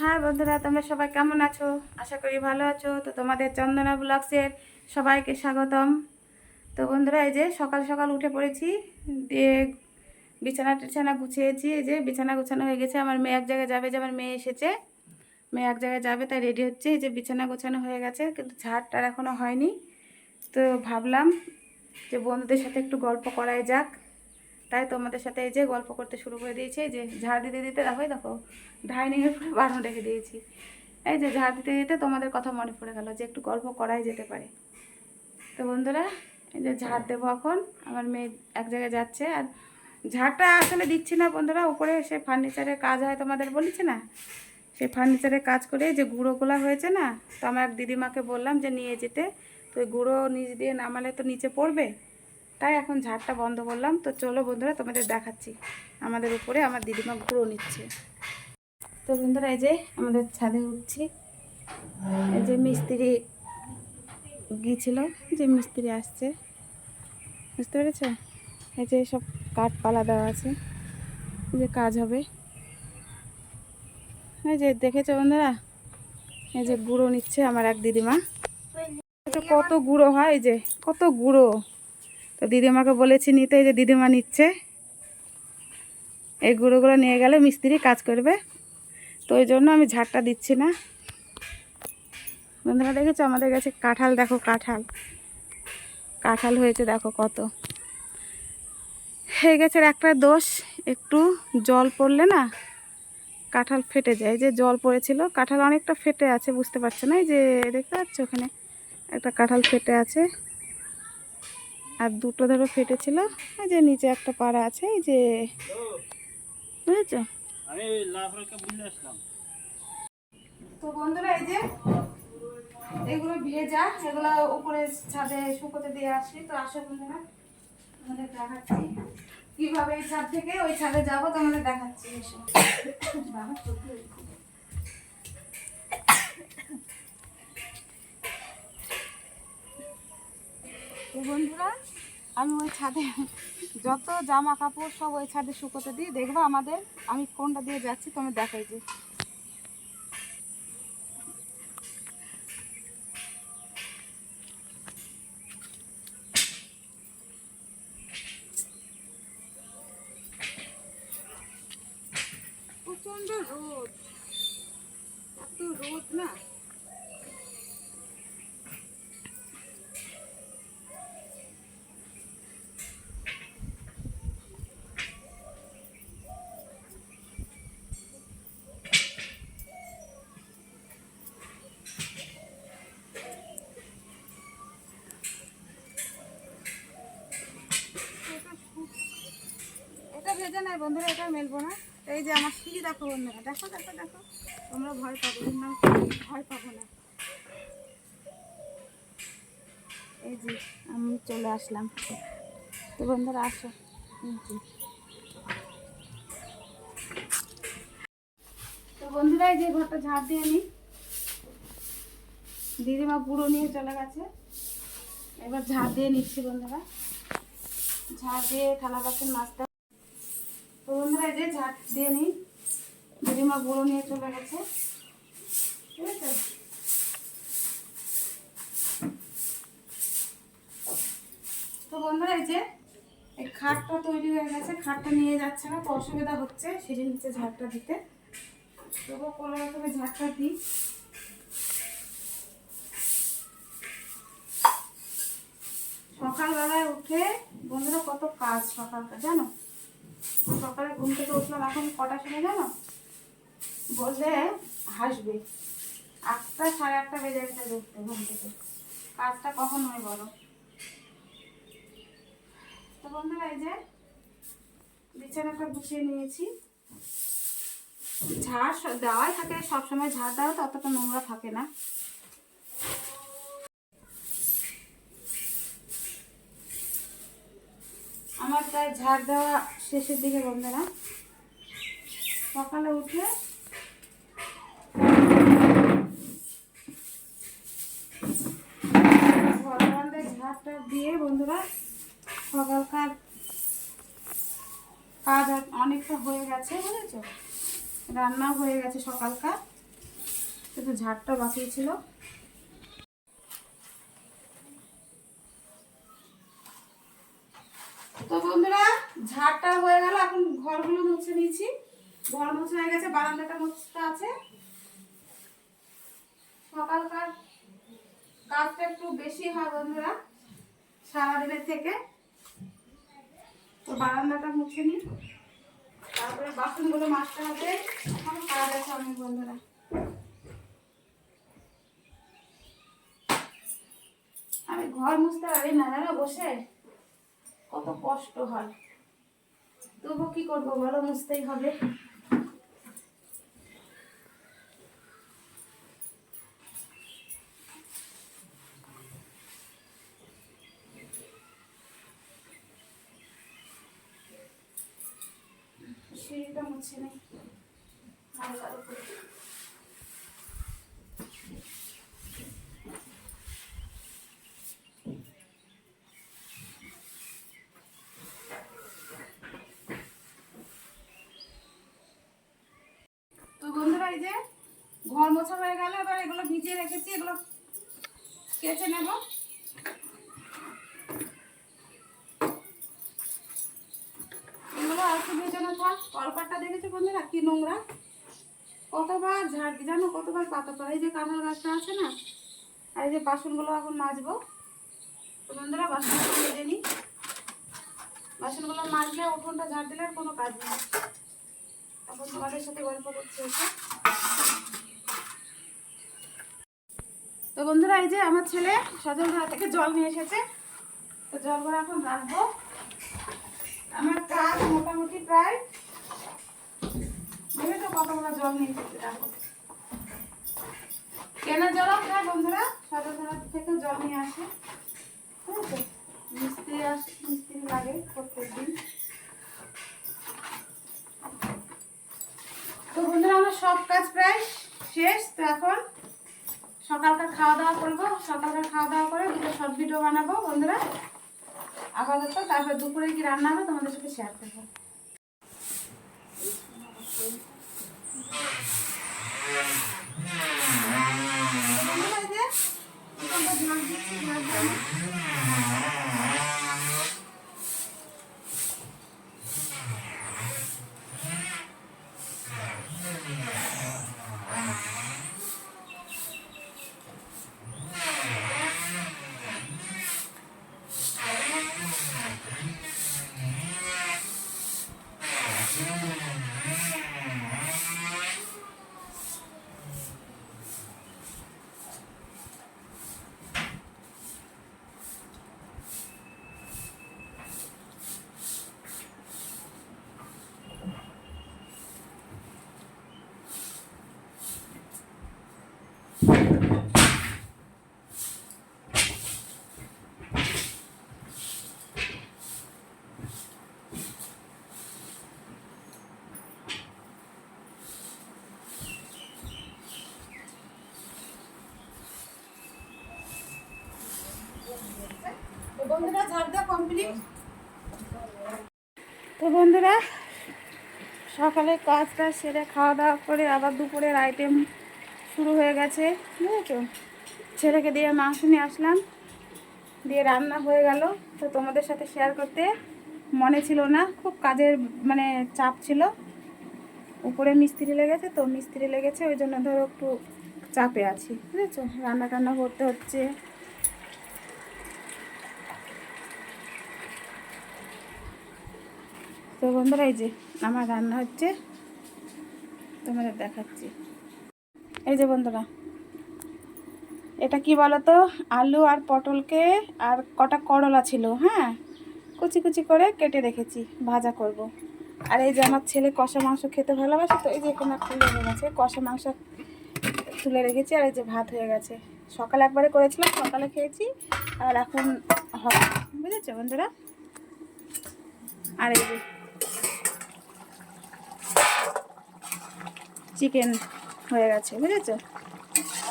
হ্যাঁ বন্ধুরা, তোমরা সবাই কেমন আছো? আশা করি ভালো আছো। তো তোমাদের চন্দনা ব্লগসের সবাইকে স্বাগতম। তো বন্ধুরা, এই যে সকাল সকাল উঠে পড়েছি, দিয়ে বিছানা টিছানা গুছিয়েছি। এই যে বিছানা গুছানো হয়ে গেছে, আমার মেয়ে এক জায়গায় যাবে, যে আমার মেয়ে এসেছে। মেয়ে এক জায়গায় যাবে, তাই রেডি হচ্ছে। এই যে বিছানা গোছানো হয়ে গেছে, কিন্তু ঝাড়টার এখনও হয়নি। তো ভাবলাম যে বন্ধুদের সাথে একটু গল্প করাই যাক। তাই তোমাদের সাথে এই যে গল্প করতে শুরু করে দিয়েছি যে ঝাড় দিতে দিতে দেখো দেখো ডাইনিংয়ের উপরে বারণ রেখে দিয়েছি। এই যে ঝাড় দিতে দিতে তোমাদের কথা মনে পড়ে গেল যে একটু গল্প করাই যেতে পারে। তো বন্ধুরা, এই যে ঝাড় দেবো এখন, আমার মেয়ে এক জায়গায় যাচ্ছে, আর ঝাড়টা আসলে দিচ্ছি না বন্ধুরা, উপরে সে ফার্নিচারের কাজ হয় তোমাদের বলেছে না? সেই ফার্নিচারের কাজ করে যে গুঁড়োগুলো হয়েছে না, তো আমার এক দিদিমাকে বললাম যে নিয়ে যেতে, তো গুঁড়ো নিচ দিয়ে নামালে তো নিচে পড়বে? তাই এখন ঝাড়টা বন্ধ করলাম। তো চলো বন্ধুরা, তোমাদের দেখাচ্ছি। আমাদের উপরে আমার দিদিমা গুঁড়ো নিচ্ছে। তো বন্ধুরা, এই যে আমাদের ছাদে উঠছি। এই যে মিস্ত্রি গিয়েছিল, যে মিস্ত্রি আসছে। বুঝতে পেরেছ? এই যে সব কাঠ পালা দেওয়া আছে। যে কাজ হবে। এই যে দেখেছ বন্ধুরা? এই যে গুঁড়ো নিচ্ছে আমার এক দিদিমা। কত গুঁড়ো হয় এই যে, কত গুঁড়ো। তো দিদিমাকে বলেছি নিতে, এই যে দিদিমা নিচ্ছে। এই গুঁড়োগুলো নিয়ে গেলে মিস্ত্রি কাজ করবে। তো ওই জন্য আমি ঝাড়টা দিচ্ছি না। বন্ধুরা দেখেছ? আমাদের কাছে কাঁঠাল, দেখো কাঁঠাল। কাঁঠাল হয়েছে, দেখো কত। হয়ে গেছে একটা দোষ, একটু জল পড়লে না কাঁঠাল ফেটে যায়। যে জল পড়েছিল, কাঁঠাল অনেকটা ফেটে আছে, বুঝতে পারছে না? এই যে দেখতে পাচ্ছ ওখানে? একটা কাঁঠাল ফেটে আছে। আর দুটো ধরো ফেটেছিল। এই যে নিচে একটা পাড়া আছে এই যে বুঝেছ? তো বন্ধুরা এই যে এগুলো ভেজা এগুলো উপরে ছাদে শুকোতে দিয়ে আসি। তো আসো বন্ধুরা তোমাদের দেখাচ্ছি। কীভাবে এই ছাদ থেকে ওই ছাদে যাব তোমাদের দেখাচ্ছি এসো। বাবা, বন্ধুরা আমি ওই ছাদে যত জামা কাপড় সব ওই ছাদে শুকোতে দিই, দেখব আমাদের, আমি কোনটা দিয়ে যাচ্ছি তুমি দেখাই যে প্রচণ্ড রোদ এত রোদ না এটা শু- এটা নাই, বন্ধুরা এটা মেলবো না। এই যে আমার সিঁড়ি দেখো বন্ধুরা, দেখো দেখো দেখো, তোমরা ভয় পাবো না ভয় পাবো না। এই যে আমি চলে আসলাম। তো বন্ধুরা, আসো। তো বন্ধুরা, এই যে ঘরটা ঝাড় দিয়ে নি। দিদিমা পুরো নিয়ে চলে গেছে। এবার ঝাড় দিয়ে নিচ্ছি বন্ধুরা। ঝাড় দিয়ে থালা বাসন মাজতে তো বন্ধুরা যে ঝাড় দিয়ে নিই। দিদিমা গুঁড়ো নিয়ে চলে গেছে। ঠিক আছে? তো বন্ধুরা এই যে, এই খাটটা তৈরি হয়ে গেছে। খাটটা নিয়ে যাচ্ছে না, তো অসুবিধা হচ্ছে সিঁড়ির নিচে ঝাড়টা দিতে। তবুও কোনো রকমের ঝাড়টা দিই। সকালবেলায় উঠে, বন্ধুরা কত কাজ সকালটা জানো? সকালে ঘুম থেকে উঠলাম, এখন কটা সময় জানো? বললে হাসবে। আটটা, সাড়ে আটটা বেজে গেছে উঠতে, ঘুম থেকে। কাজটা কখন হয় বলো? তো বন্ধুরা, এই যে বিছানাটা গুছিয়ে নিয়েছি। ঝাড় দেওয়াই থাকে, সবসময় ঝাড় দেওয়া তো অতটা নোংরা থাকে না। আমার প্রায় ঝাড় দেওয়া শেষের দিকে বন্ধুরা। সকালে উঠে বারান্দায় ঝাড়টা দিয়ে বন্ধুরা সকালকার কাজ অনেকটা হয়ে গেছে, বুঝেছ? রান্নাও হয়ে গেছে সকালকার। কিন্তু ঝাড়টা বাকি ছিল তো বন্ধুরা ঝাড়টা হয়ে গেল এখন ঘরগুলো মুছে নিয়েছি। ঘর মুছে হয়ে গেছে, বারান্দাটা মুছতে আছে। সকালকার কাজটা একটু বেশি হয় বন্ধুরা, সারাদিনের থেকে। তো বারান্দাটা মুছে নিই। তারপরে বাসনগুলো মাজতে হবে। এখন কাজ আছে বন্ধুরা। আমি ঘর মুছতে পারি না, জানো, বসে? কত কষ্ট হয়। তবু কি করব বলো মুছতেই হবে সিঁড়িটা মুছে নেই হালকার উপরে তো বন্ধুরা এই যে ঘর মোছা হয়ে গেল এবার এগুলো ভিজিয়ে রেখেছি এগুলো কেচে নেব। এগুলো একটু ভেজানো থাক কলপাটটা দেখেছ বন্ধুরা? কি নোংরা? কতবার ঝাড় জানো কতবার পাতা পড়ে? এই যে কাঁঠাল গাছটা আছে না? আর এই যে বাসনগুলো এখন মাজবো। তো বন্ধুরা, বাসনগুলো মেজে নিই। বাসনগুলো মাজলে উঠোনটা ঝাড় দিলে আর কোনো কাজ নেই। এখন তোমাদের সাথে গল্প করছি এসে তো বন্ধুরা, এই যে আমার ছেলে সজল ঘর থেকে জল নিয়ে এসেছে। তো জল ভরা এখন রাখব। আমার কাজ মোটামুটি প্রায় ভেবে তো কতগুলো জল নিয়ে এসেছে কেনা জলও খায় বন্ধুরা? সজল ঘর থেকে জল নিয়ে আসে। মিস্ত্রি আস, মিস্ত্রি লাগে প্রত্যেক দিন তো বন্ধুরা, আমার সব কাজ প্রায় শেষ। তো এখন সকালকার খাওয়া দাওয়া করব সকালকার খাওয়া দাওয়া করে দুটো শর্ট ভিডিও বানাবো বন্ধুরা। আপাতত তারপর দুপুরে কি রান্না হবে তোমাদের সাথে শেয়ার করব। তো বন্ধুরা, সকালে কাজটা সেরে খাওয়া দাওয়া করে আবার দুপুরের আইটেম শুরু হয়ে গেছে, বুঝেছ? ছেলেকে দিয়ে মাংস নিয়ে আসলাম, দিয়ে রান্না হয়ে গেল। তো তোমাদের সাথে শেয়ার করতে মনে ছিল না, খুব কাজের মানে চাপ ছিল। উপরে মিস্ত্রি লেগেছে, তো মিস্ত্রি লেগেছে, ওই জন্য ধরো একটু চাপে আছি, বুঝেছ? রান্না টান্না করতে হচ্ছে তো বন্ধুরা এই যে আমার রান্না হচ্ছে, তোমাদের দেখাচ্ছি। এই যে বন্ধুরা, এটা কি বলতো? আলু আর পটলকে আর কটা করলা ছিল হ্যাঁ? কুচি কুচি করে কেটে রেখেছি, ভাজা করব। আর এই যে আমার ছেলে কষা মাংস খেতে ভালোবাসে, তো এই যে এখানে একটা লেগে গেছে, কষা মাংস তুলে রেখেছি, আর এই যে ভাত হয়ে গেছে। সকালে একবারে করেছিলাম, সকালে খেয়েছি, আর এখন হবে, বুঝেছ বন্ধুরা? আর এই যে চিকেন হয়ে গেছে, বুঝেছ?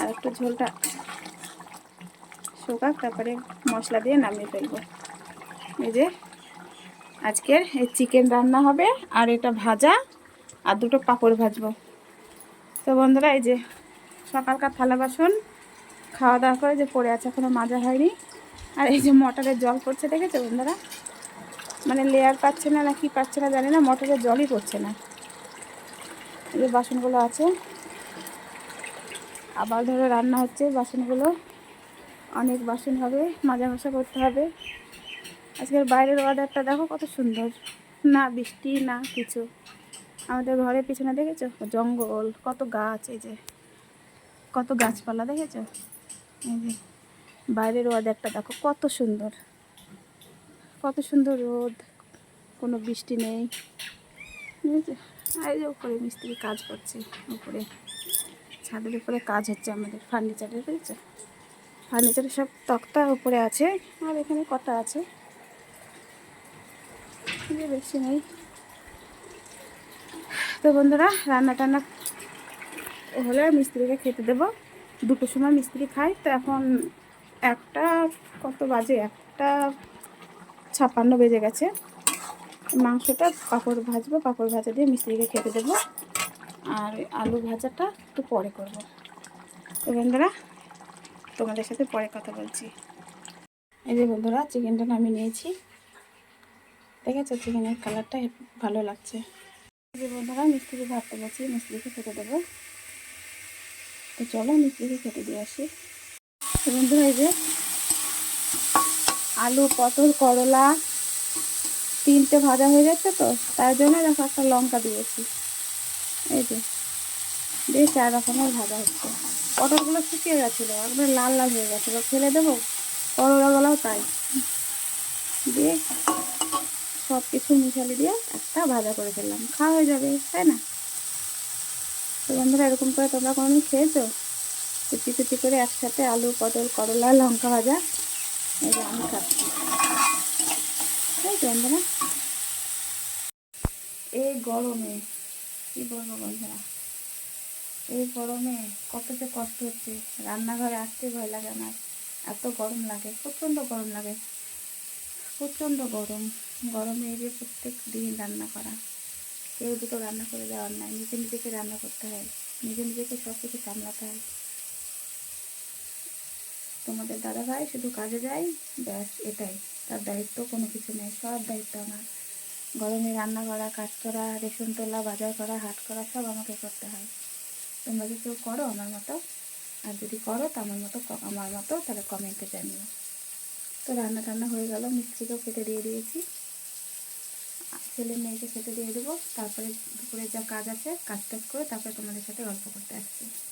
আর একটু ঝোলটা শুকাক, তারপরে মশলা দিয়ে নামিয়ে ফেলব। এই যে আজকের এই চিকেন রান্না হবে, আর এটা ভাজা, আর দুটো পাঁপড় ভাজবো। তো বন্ধুরা, এই যে সকালকার থালা বাসন, খাওয়া দাওয়া করে যে পড়ে আছে, এখনও মাজা হয়নি। আর এই যে মটরের জল পড়ছে, দেখেছ বন্ধুরা? মানে লেয়ার পাচ্ছে না না কি পাচ্ছে না জানি না, মটরের জলই পড়ছে না। যে বাসনগুলো আছে। আবার ধরো রান্না হচ্ছে, বাসনগুলো অনেক বাসন হবে মাজা করতে হবে। আজকের বাইরের ওয়েদারটা দেখো কত সুন্দর। না বৃষ্টি, না কিছু। আমাদের ঘরের পিছনে দেখেছ? জঙ্গল, কত গাছ, এই যে কত গাছপালা, দেখেছ? এই যে বাইরের ওয়েদারটা দেখো কত সুন্দর। কত সুন্দর রোদ, কোনো বৃষ্টি নেই। বুঝেছ? আর যে উপরে মিস্ত্রি কাজ করছে, উপরে ছাদের উপরে কাজ হচ্ছে আমাদের ফার্নিচারের বুঝেছ? ফার্নিচারের সব তক্তা উপরে আছে আর এখানে কটা আছে? বেশি নেই। তো বন্ধুরা রান্না টান্না হলে মিস্ত্রিকে খেতে দেবো। দুটোর সময় মিস্ত্রি খায়। তো এখন একটা, কত বাজে? একটা ছাপ্পান্ন বেজে গেছে। মাংসটা পাঁপড় ভাজবো, পাঁপড় ভাজা দিয়ে মিস্ত্রিকে খেতে দেবো। আর আলু ভাজাটা একটু পরে করব। তো বন্ধুরা, তোমাদের সাথে পরে কথা বলছি। এই যে বন্ধুরা, চিকেনটা নামিয়ে নিয়েছি। দেখেছ চিকেনের কালারটা? ভালো লাগছে। এই যে বন্ধুরা, মিস্ত্রি ভাতটা বলছি, মিস্ত্রিকে খেতে দেবো। তো চলো মিস্ত্রিকে খেতে দিয়ে আসি। বন্ধুরা, এই যে আলু, পটল, করলা তিনটে ভাজা হয়ে যাচ্ছে তো, তার জন্য দেখো একটা লঙ্কা দিয়েছি। এই যে, দিয়ে চার রকমের ভাজা হচ্ছে। পটলগুলো শুকিয়ে গেছিল একবার লাল লাল হয়ে গেছিল। ফেলে দেবো? করলাগুলোও তাই। দিয়ে সব কিছু মিশালে দিয়ে একটা ভাজা করে ফেললাম। খাওয়া হয়ে যাবে, তাই না? তো বন্ধুরা, এরকম করে তোমরা কোনোদিন খেয়েছো? কুচি কুচি করে একসাথে আলু, পটল, করলা, লঙ্কা ভাজা যে আমি খাচ্ছি। তাই তো বন্ধুরা। এই গরমে, কি বলব বন্ধুরা? এই গরমে কত যে কষ্ট হচ্ছে। রান্নাঘরে আসতে ভয় লাগে আমার। এত গরম লাগে, প্রচণ্ড গরম লাগে। প্রচণ্ড গরম। গরমে এই যে প্রত্যেক দিন রান্না করা। কেউ দুটো রান্না করে দেওয়ার নাই। নিজে নিজেকে রান্না করতে হয়। নিজে নিজেকে সব কিছু সামলাতে হয়। তোমাদের দাদা ভাই শুধু কাজে যায়, ব্যাস এটাই। তার দায়িত্ব কোনো কিছু নেই, সব দায়িত্ব আমার। গরমে রান্না করা, কাজ করা, রেশন তোলা, বাজার করা, হাট করা, সব আমাকে করতে হয়। তোমরা কি কেউ করো আমার মতো, আর যদি করো তো আমার মতো আমার মতো, তাহলে কমেন্টে জানিও। তো রান্না টান্না হয়ে গেল মিস্ত্রিকেও খেতে দিয়ে দিয়েছি। ছেলে মেয়েকে খেতে দিয়ে দেবো, তারপরে দুপুরে যা কাজ আছে, কাজ টাজ করে তারপরে তোমাদের সাথে গল্প করতে আসছি।